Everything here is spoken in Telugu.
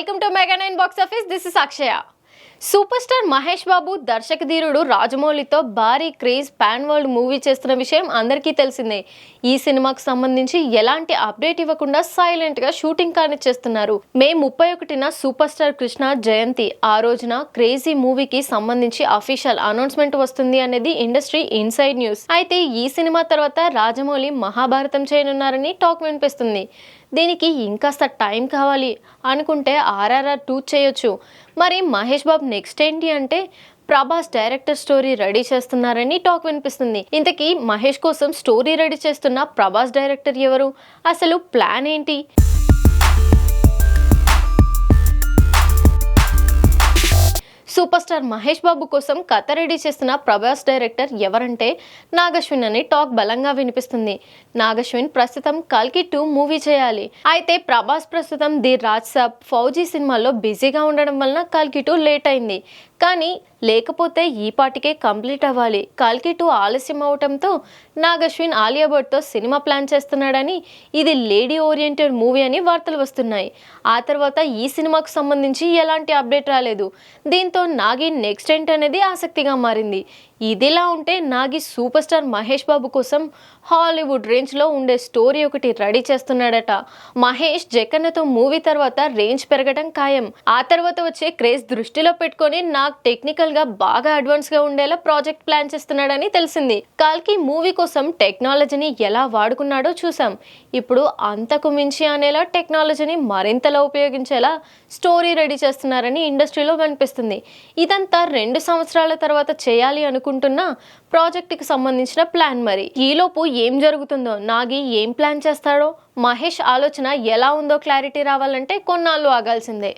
Welcome to Mega 9 Box Office. This is Akshaya. Super star Mahesh Babu దర్శకధీరుడు రాజమౌళితో భారీ క్రేజ్ పాన్ వరల్డ్ మూవీ చేస్తున్న విషయం అందరికీ తెలిసిందే ఈ సినిమాకు సంబంధించి ఎలాంటి అప్డేట్ ఇవ్వకుండా సైలెంట్ గా షూటింగ్ కానిచ్చేస్తున్నారు మే ముప్పై ఒకటిన సూపర్ స్టార్ కృష్ణ జయంతి ఆ రోజున క్రేజీ మూవీకి సంబంధించి అఫీషియల్ అనౌన్స్మెంట్ వస్తుంది అనేది ఇండస్ట్రీ ఇన్సైడ్ న్యూస్ అయితే ఈ సినిమా తర్వాత రాజమౌళి మహాభారతం చేయనున్నారని టాక్ వినిపిస్తుంది దీనికి ఇంకాస్త టైం కావాలి అనుకుంటే ఆర్ఆర్ఆర్ టూ చేయొచ్చు మరి మహేష్ బాబు నెక్స్ట్ ఏంటి అంటే ప్రభాస్ డైరెక్టర్ స్టోరీ రెడీ చేస్తున్నారని టాక్ వినిపిస్తుంది ఇంతకీ మహేష్ కోసం స్టోరీ రెడీ చేస్తున్న ప్రభాస్ డైరెక్టర్ ఎవరు అసలు ప్లాన్ ఏంటి సూపర్ స్టార్ మహేష్ బాబు కోసం కథ రెడీ చేస్తున్న ప్రభాస్ డైరెక్టర్ ఎవరంటే నాగశ్విన్ అని టాక్ బలంగా వినిపిస్తుంది నాగశ్విన్ ప్రస్తుతం కల్కి టూ మూవీ చేయాలి అయితే ప్రభాస్ ప్రస్తుతం ది రాజ్ సాబ్ ఫౌజీ సినిమాలో బిజీగా ఉండడం వలన కల్కి టూ లేట్ అయింది కానీ లేకపోతే ఈ పాటికే కంప్లీట్ అవ్వాలి కాల్కి టూ ఆలస్యం అవటంతో నాగశ్విన్ ఆలియా భట్తో సినిమా ప్లాన్ చేస్తున్నాడని ఇది లేడీ ఓరియంటెడ్ మూవీ అని వార్తలు వస్తున్నాయి ఆ తర్వాత ఈ సినిమాకు సంబంధించి ఎలాంటి అప్డేట్ రాలేదు దీంతో నాగిన్ నెక్స్ట్ ఏంటనేది ఆసక్తిగా మారింది ఇదిలా ఉంటే నాగి సూపర్ స్టార్ మహేష్ బాబు కోసం హాలీవుడ్ రేంజ్లో ఉండే స్టోరీ ఒకటి రెడీ చేస్తున్నాడట మహేష్ జగన్నతో మూవీ తర్వాత రేంజ్ పెరగడం ఖాయం ఆ తర్వాత వచ్చే క్రేజ్ దృష్టిలో పెట్టుకొని నాగ్ టెక్నికల్గా బాగా అడ్వాన్స్గా ఉండేలా ప్రాజెక్ట్ ప్లాన్ చేస్తున్నాడని తెలిసింది కాల్కి మూవీ కోసం టెక్నాలజీని ఎలా వాడుకున్నాడో చూసాం ఇప్పుడు అంతకు మించి అనేలా టెక్నాలజీని మరింతలా ఉపయోగించేలా స్టోరీ రెడీ చేస్తున్నారని ఇండస్ట్రీలో కనిపిస్తుంది ఇదంతా రెండు సంవత్సరాల తర్వాత చేయాలి అనుకుంటున్నారు ప్రాజెక్ట్ కి సంబంధించిన ప్లాన్ మరి ఈలోపు ఏం జరుగుతుందో నాగి ఏం ప్లాన్ చేస్తాడో మహేష్ ఆలోచన ఎలా ఉందో క్లారిటీ రావాలంటే కొన్నాళ్ళు ఆగాల్సిందే